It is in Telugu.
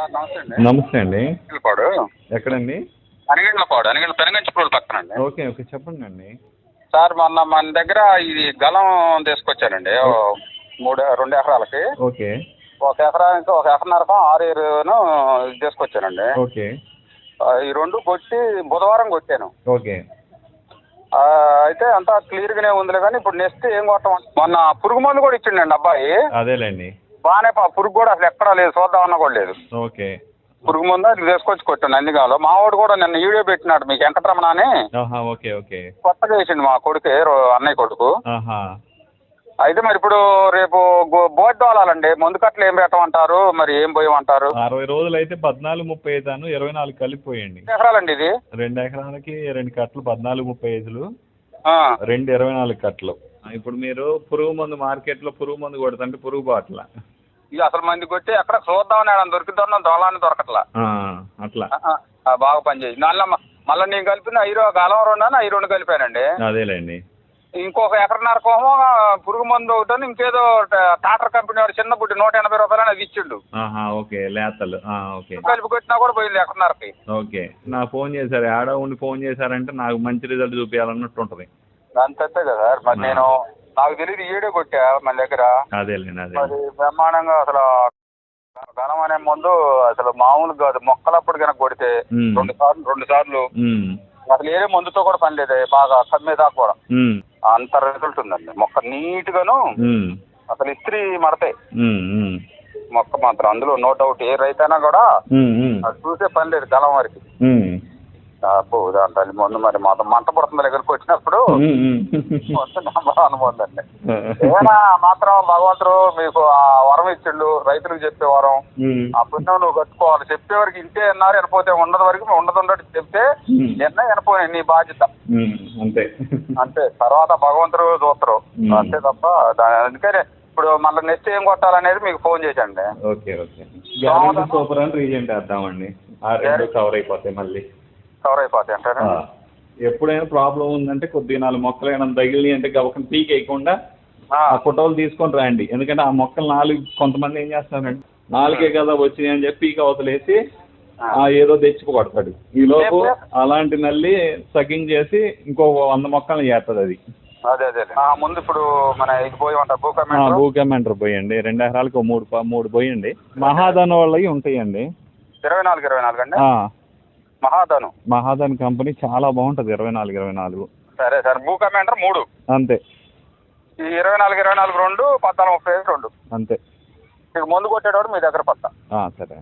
సార్ నమస్తే అండి. నమస్తే అండి. అనిగండ్లపాడు ఎక్కడండి? అనిగండ్ల పెనగంచిపూడి పక్కన అండి ఓకే ఓకే చెప్పండి అండి సార్ మొన్న మన దగ్గర ఇది గలం తీసుకొచ్చానండి ఓ మూడు రెండు ఎకరాలకి. ఓకే. ఒక ఎకరానికి ఒక ఎకరన్నరకు ఆరు ఏరును ఇది తీసుకొచ్చానండి. ఓకే. ఆ, ఈ రెండు కొట్టి బుధవారం కొట్టాను. ఓకే. ఆ, అయితే అంతా క్లియర్గానే ఉందిలే కానీ ఇప్పుడు నెక్స్ట్ ఏం కొట్టం? మొన్న పురుగు మందు కూడా ఇచ్చిండండి అబ్బాయి. అదేలేండి. బాగానే పా- పురుగు కూడా అసలు ఎక్కడా లేదు చూద్దామన్నా కూడా లేదు. ఓకే. పురుగు మందు అది తీసుకొచ్చి కొట్టాను నందిగాలో. మా వాడు కూడా నిన్న వీడియో పెట్టినాడు మీకు వెంకటరమణ అని? Okay okay. కొత్తగా వేసిండు మా కొడుకే అన్నయ్య కొడుకు. అయితే మరి ఇప్పుడు రేపు బోర్డు వాలాలండి ముందు కట్టలు ఏం పెట్టమంటారు? మరి ఏం పోయమంటారు? అరవై రోజులు అయితే పద్నాలుగు ముప్పై ఐదు ఇరవై నాలుగు కలిపిపోయండి. ఎకరాలండి ఇది? రెండు ఎకరాలకి రెండు కట్టలు పద్నాలుగు ముప్పై ఐదులు. ఆ, రెండు ఇరవై నాలుగు కట్టలు. ఇప్పుడు మీరు పురుగు మందు మార్కెట్లో పురుగు మందు కొడుతుంటే పురుగు బాట్ల. ఇది అసలు మంది కొట్టి ఎక్కడ చూద్దామని ఆడ దొరుకుతున్నా దొలాన్ని దొరకట్లా. అట్లా. బాగా పనిచేసి మళ్ళీ మళ్ళీ నేను కలిపిన ఐరో గలం రెండు ఐ రెండు కలిపానండి. అదేలేండి. ఇంకొక ఎకరన్నర కోమో పురుగు మందు ఒకటి ఇంకేదో టాటర్ కంపెనీ వాడు చిన్న బుడ్డి నూట ఎనభై రూపాయలు అది ఇచ్చిండు. ఓకే లేతలు. ఓకే. కలిపి కొట్టినా కూడా పోయింది ఎకరన్నరకి. ఓకే. నా ఫోన్ చేశారు. ఆడ ఉండి ఫోన్ చేశారంటే నాకు మంచి రిజల్ట్ చూపించాలన్నట్టు ఉంటుంది. అంతే కదా సార్. మరి నేను నాకు తెలియదు ఏడే కొట్టా మన దగ్గర. అదేలేండి అదే. మరి బ్రహ్మాండంగా అసలు గలం అనే ముందు అసలు మామూలు కాదు మొక్కలప్పుడు కనుక కొడితే ఉమ్. రెండు సార్లు రెండు సార్లు. ఉమ్, అసలు ఏ మందుతో కూడా పని లేదు బాగా కమ్మేదాకా కూడా. ఉమ్, అంత రిజల్ట్ ఉందండి. మొక్క నీట్ గాను ఉమ్, అసలు ఇస్త్రీ మడతాయి ఉమ్, ఉమ్, మొక్క మాత్రం అందులో నో డౌట్ ఏ రైతైనా కూడా ఉమ్, ఉమ్, అది చూసే పని లేదు గలం వరకు. ఉమ్, దాంట్లో ముందు మరి మొత్తం మంట పడుతుంది దగ్గరకు వచ్చినప్పుడు. అనుకుందండి ఏమైనా మాత్రం భగవంతుడు మీకు ఆ వరం ఇచ్చిండు రైతులకు చెప్పే వరం. ఆ పుణ్యం నువ్వు కట్టుకోవాలి. చెప్పే వరకు ఇంతే అన్నారు వినపోతే ఉండదు వరకు ఉండదు ఉండదు చెప్తే నిన్న వినపోయి నీ బాధ్యత. అంతే. అంతే. తర్వాత భగవంతుడు చూస్తారు. అంతే తప్ప అందుకనే ఇప్పుడు మళ్ళీ నెక్స్ట్ ఏం కొట్టాలనేది మీకు ఫోన్ చేశాండి ఓకే ఓకే. సూపర్ అని రీజెంట్ వేద్దామండి. ఆ రెండు కవర్ అయిపోతాయి మళ్ళీ. కవర్ అయిపోతాయి అంటారా ఎప్పుడైనా ప్రాబ్లం ఉందంటే కొద్దిగా నాలుగు మొక్కలు ఏమైనా తగిలి అంటే గబకం పీక్ వేయకుండా ఆ, ఫోటోలు తీసుకొని రండి ఎందుకంటే ఆ మొక్కలు నాలుగు కొంతమంది ఏం చేస్తారంటే నాలుగే కదా వచ్చినాయి అని చెప్పి పీక్ అవతలేసి ఆ. ఏదో తెచ్చి కొడతాడు. ఈ లోపు అలాంటి నల్లి సకింగ్ చేసి ఇంకో వంద మొక్కలు చేస్తుంది అది. అదే అదే ఆ, ముందు ఇప్పుడు మన ఇది భూకమెంటర్ పోయండి. రెండు ఎకరాలకు మూడు మూడు పోయండి. మహాధన్ వాళ్ళవి ఉంటాయండి. ఇరవై నాలుగు ఇరవై నాలుగు అండి? మహాధను. మహాధన్ కంపెనీ చాలా బాగుంటుంది ఇరవై నాలుగు ఇరవై నాలుగు. సరే సార్. భూకమెంటర్ మూడు. అంతే. ఈ ఇరవై నాలుగు ఇరవై నాలుగు రెండు పద్నాలుగు ముప్పై ఐదు రెండు. అంతే. ఇక ముందు కొట్టేటప్పుడు మీ దగ్గర పత్తా సరే.